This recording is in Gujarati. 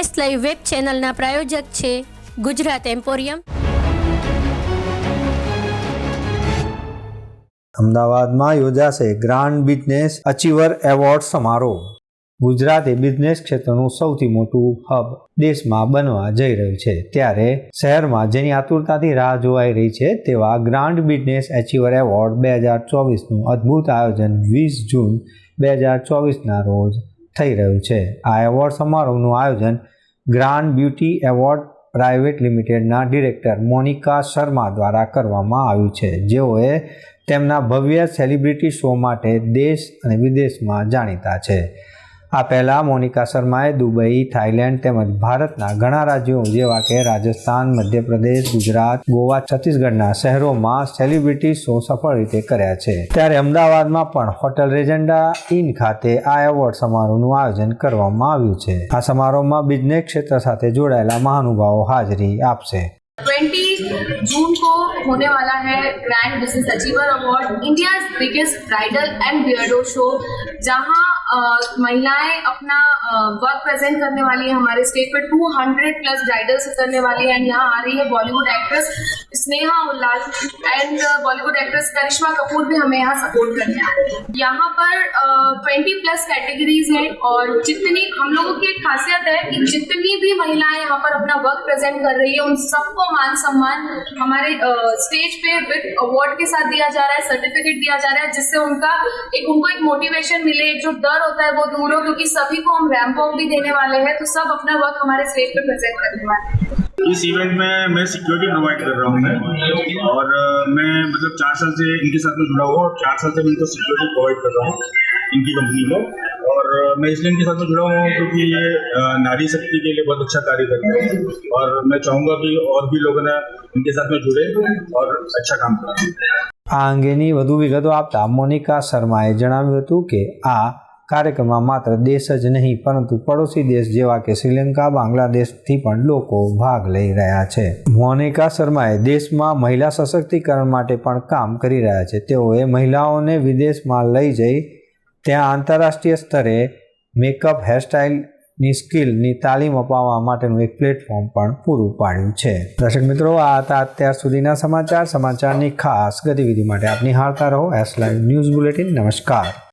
એસ લાઈવ વેબ ચેનલના પ્રાયોજક છે ગુજરાત એમ્પોરિયમ. અમદાવાદમાં યોજાશે ગ્રાન્ડ બિઝનેસ અચીવર એવોર્ડ સમારોહ. ગુજરાત એ બિઝનેસ ક્ષેત્રનું સૌથી મોટું હબ દેશમાં બનવા જઈ રહ્યું છે. ત્યારે શહેરમાં જેની આતુરતાથી રાહ જોવાઈ રહી છે તેવા ગ્રાન્ડ બિઝનેસ એચીવર એવોર્ડ બે હજાર ચોવીસનું અદ્ભુત આયોજન વીસ જૂન બે હજાર ચોવીસના રોજ થઈ રહ્યું છે. આ એવોર્ડ સમારોહનું આયોજન ગ્રાન્ડ બ્યુટી એવોર્ડ પ્રાઇવેટ લિમિટેડના ડિરેક્ટર મોનિકા શર્મા દ્વારા કરવામાં આવ્યું છે. જેઓએ તેમના ભવ્ય સેલિબ્રિટી શો માટે દેશ અને વિદેશમાં જાણીતા છે. આ પહેલાં મોનિકા શર્માએ દુબઈ થાઇલેન્ડ તેમજ ભારતના ઘણા રાજ્યો જેવા કે રાજસ્થાન મધ્યપ્રદેશ ગુજરાત ગોવા છત્તીસગઢના શહેરોમાં સેલિબ્રિટી શો સફળ રીતે કર્યા છે ત્યારે અમદાવાદમાં પણ હોટેલ રેજન્ડા ઇન ખાતે આ એવોર્ડ સમારોહનું આયોજન કરવામાં આવ્યું છે આ સમારોહમાં બિઝનેસ ક્ષેત્ર સાથે જોડાયેલા મહાનુભાવો હાજરી આપશે 20 जून को होने वाला है grand business achiever award India biggest bridal and Beardo show जहां अ, महिलाएँ अपना वर्क प्रेजेंट करने वाली है हमारे स्टेज पे। 200 प्लस ब्राइडल्स करने वाली है। एंड यहाँ आ रही है Bollywood actress Sneha Ullal and Bollywood actress Karishma Kapoor भी हमें यहाँ सपोर्ट करने आ रही है। यहाँ पर ट्वेंटी प्लस कैटेगरीज हैं और जितनी, हम लोगों की एक खासियत है कि जितनी भी महिलाएँ यहाँ पर अपना वर्क प्रेजेंट कर रही है, उन सबको मान सम्मान हमारे स्टेज पे विद अवार्ड के साथ दिया जा रहा है सर्टिफिकेट दिया जा रहा है, जिससे उनका एक, उनको एक मोटिवेशन मिले, जो डर होता है वो दूर हो क्योंकि सभी को हम रैंप वॉक भी देने वाले हैं तो सब अपना वर्क हमारे स्टेज पे प्रेजेंट करने वाले हैं इस इवेंट में मैं सिक्योरिटी प्रोवाइड कर रहा हूँ मैं और अ, मैं मतलब चार साल से इनके साथ में जुड़ा हुआ और चार साल से मैं इनको सिक्योरिटी प्रोवाइड कर रहा हूँ इनकी कंपनी को और अ, मैं इसलिए इनके साथ में जुड़ा हुआ हूँ क्योंकि ये अ, नारी शक्ति के लिए बहुत अच्छा कार्य करते हैं और मैं चाहूँगा कि और भी लोग ना इनके साथ में जुड़े और अच्छा काम करें આ અંગેની વધુ વિગતો આપતા મોનિકા શર્માએ જણાવ્યું હતું કે આ કાર્યક્રમમાં માત્ર દેશ જ નહીં, પરંતુ પડોશી દેશ જેવા કે શ્રીલંકા, બાંગ્લાદેશથી પણ લોકો ભાગ લઈ રહ્યા છે. મોનિકા શર્માએ દેશમાં મહિલા સશક્તિકરણ માટે પણ કામ કરી રહ્યા છે. તેઓએ મહિલાઓને વિદેશમાં લઈ જઈ ત્યાં આંતરરાષ્ટ્રીય સ્તરે મેકઅપ, હેરસ્ટાઇલની સ્કિલની તાલીમ અપાવવા માટેનું એક પ્લેટફોર્મ પણ પૂરું પાડ્યું છે. દર્શક મિત્રો, આ હતા અત્યાર સુધીના સમાચાર. સમાચારની ખાસ ગતિવિધિ માટે આપની હારતા રહો. એસ લાઈવ ન્યૂઝ બુલેટિન નમસ્કાર.